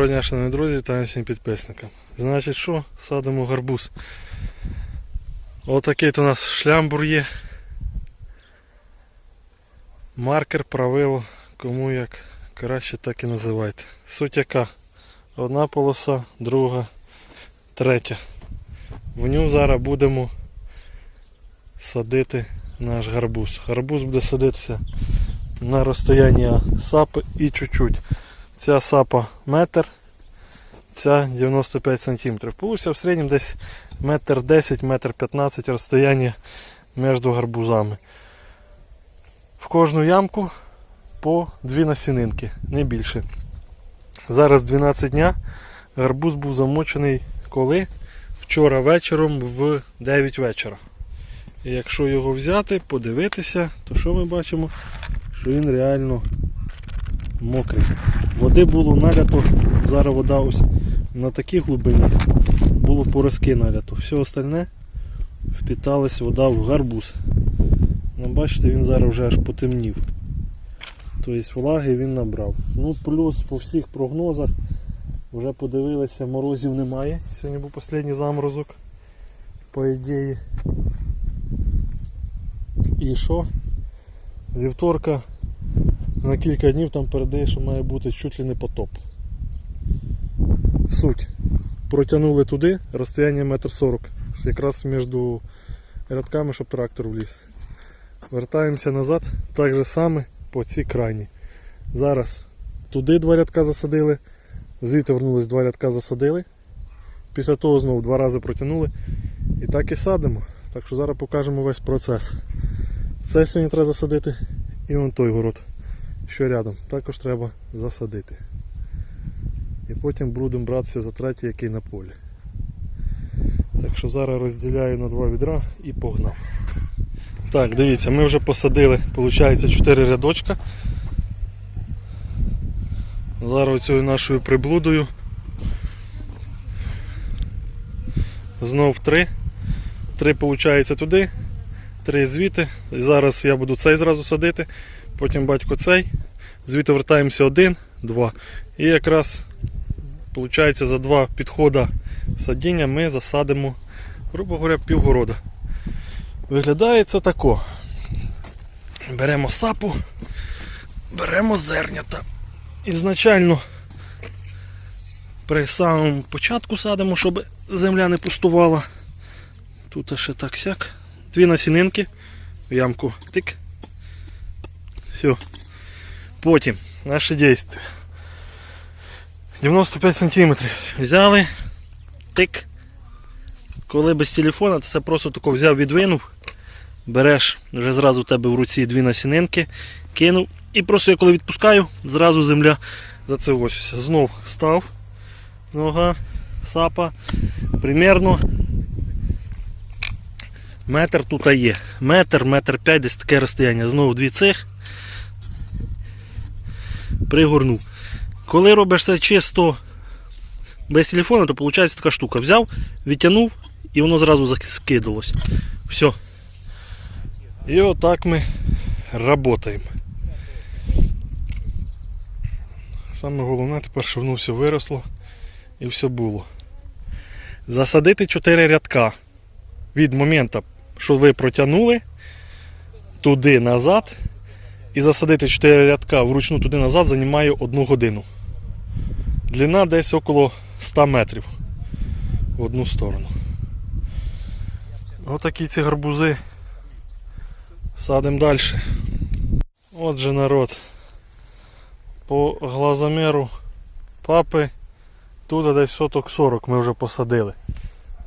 Шановні друзі, вітаю всім підписникам. Значить що, садимо гарбуз. Отакий то у нас шлямбур є. Маркер, правило, кому як краще так і називайте. Суть яка? Одна полоса, друга, третя. В ню зараз будемо садити наш гарбуз. Гарбуз буде садитися на розстоянні сапи і чуть-чуть. Ця сапа метр, ця 95 см. Получиться в середньому десь метр 10, метр 15 розстояння між гарбузами. В кожну ямку по дві насінинки, не більше. Зараз 12 дня. Гарбуз був замочений коли? Вчора вечором в 9 вечора. І якщо його взяти, подивитися, то що ми бачимо? Що він реально мокрий. Води було налято, зараз вода ось на такій глибині було поразки налято. Все остальне впіталась вода в гарбуз. Ну, бачите, він зараз вже аж потемнів. Тобто влаги він набрав. Ну плюс по всіх прогнозах вже подивилися, морозів немає. Сьогодні був останній заморозок, по ідеї. І що? З вівторка на кілька днів там передає, що має бути чуть ли не потоп. Суть. Протягнули туди розстояння 1,40 м, якраз між рядками, щоб трактор вліз. Вертаємося назад, так же саме по цій крайні. Зараз туди два рядка засадили, звідти вернулись два рядка засадили. Після того знову два рази протягнули. І так і садимо. Так що зараз покажемо весь процес. Це сьогодні треба засадити і вон той город що рядом, також треба засадити. І потім будемо братися за третій, який на полі. Так що зараз розділяю на два відра і погнав. Так, дивіться, ми вже посадили, виходить, 4 рядочка. Зараз оцею нашою приблудою. Знов 3. 3 виходить туди, 3 звідти. І зараз я буду цей зразу садити потім батько цей, звідти вертаємося один, два. І якраз виходить, за два підходи садіння ми засадимо, грубо говоря, півгорода. Виглядає це тако. Беремо сапу, беремо зернята. Ізначально при самому початку садимо, щоб земля не пустувала. Тут ще так сяк. Дві насінинки, в ямку тик. Все. Потім наше дійство. 95 сантиметрів. Взяли, тик. Коли без телефона, то це просто тако взяв, відвинув, береш вже зразу у тебе в руці дві насінинки, кинув. І просто я коли відпускаю, зразу земля за це ось. Знов став. Нога, сапа. Примерно метр тут є. Метр, метр п'ять, десь таке розстояння. Знову дві цих пригорнув. Коли робиш це чисто без телефону, то виходить така штука. Взяв, відтягнув і воно зразу скидалось. Все. І отак ми працюємо. Саме головне тепер, щоб воно все виросло і все було. Засадити 4 рядка від моменту, що ви протягнули туди назад. І засадити 4 рядка вручну туди назад займає 1 годину. Длина десь около 100 метрів в одну сторону. Отакі ці гарбузи. Садимо далі. Отже народ. По глазомеру папи тут десь соток 40 ми вже посадили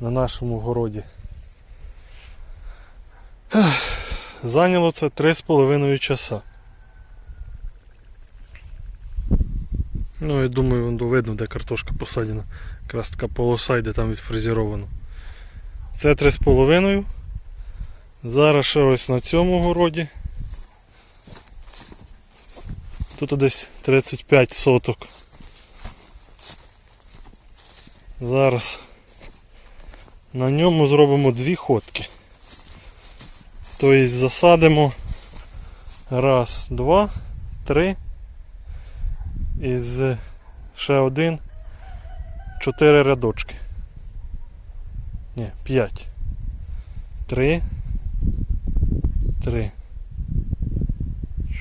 на нашому городі. Зайняло це 3,5 часа. Ну я думаю, воно видно, де картошка посадена. Якраз така полоса йде там відфрезеровано. Це 3,5. Зараз ще ось на цьому городі. Тут десь 35 соток. Зараз на ньому зробимо дві ходки. Тобто засадимо раз, два, три із ще один, 4 рядочки. Ні, 5. 3. 3.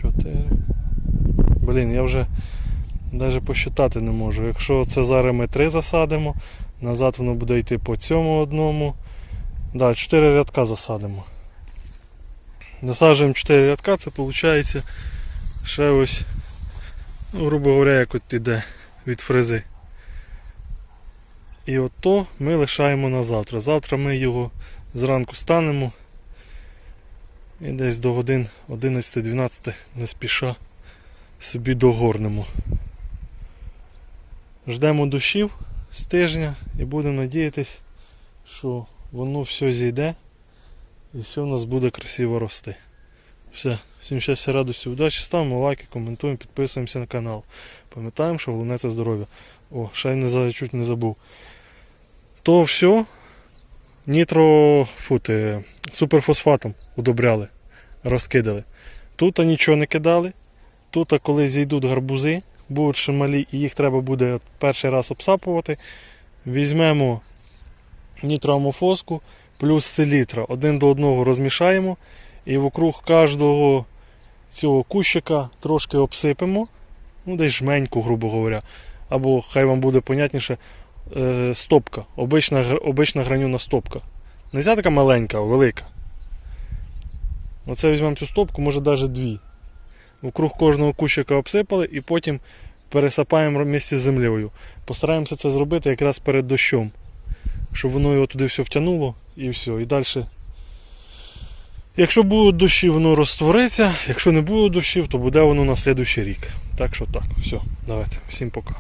4. Блін, я вже навіть посчитати не можу. Якщо це зараз ми 3 засадимо, назад воно буде йти по цьому одному. Да, 4 рядка засадимо. Насаджуємо 4 рядка, це виходить ще ось, ну, грубо говоря, як от іде від фрези. І ото ми лишаємо на завтра. Завтра ми його зранку станемо і десь до годин 11-12 не спіша собі догорнемо. Ждемо дощів з тижня і будемо надіятись, що воно все зійде і все у нас буде красиво рости. Все, всім щастя, радості, удачі, ставимо лайки, коментуємо, підписуємося на канал. Пам'ятаємо, що головне це здоров'я. О, ще не чуть не забув. То все нітро фути, суперфосфатом удобряли, розкидали. Тут нічого не кидали. Тут, коли зійдуть гарбузи, будуть ще малі, і їх треба буде перший раз обсапувати. Візьмемо нітроамофоску плюс селітра. Один до одного розмішаємо і вокруг кожного цього кущика трошки обсипемо. Ну, десь жменьку, грубо говоря. Або хай вам буде понятніше, е, стопка. Обична, обична гранюна стопка. Не ця така маленька, а велика. Оце візьмемо цю стопку, може навіть дві. Вокруг кожного кущика обсипали і потім пересипаємо місці з землею. Постараємося це зробити якраз перед дощом. Щоб воно його туди все втягнуло і все. І далі. Якщо будуть дощі, воно розтвориться. Якщо не буде дощів, то буде воно на слідуючий рік. Так що так, все, давайте, всім пока.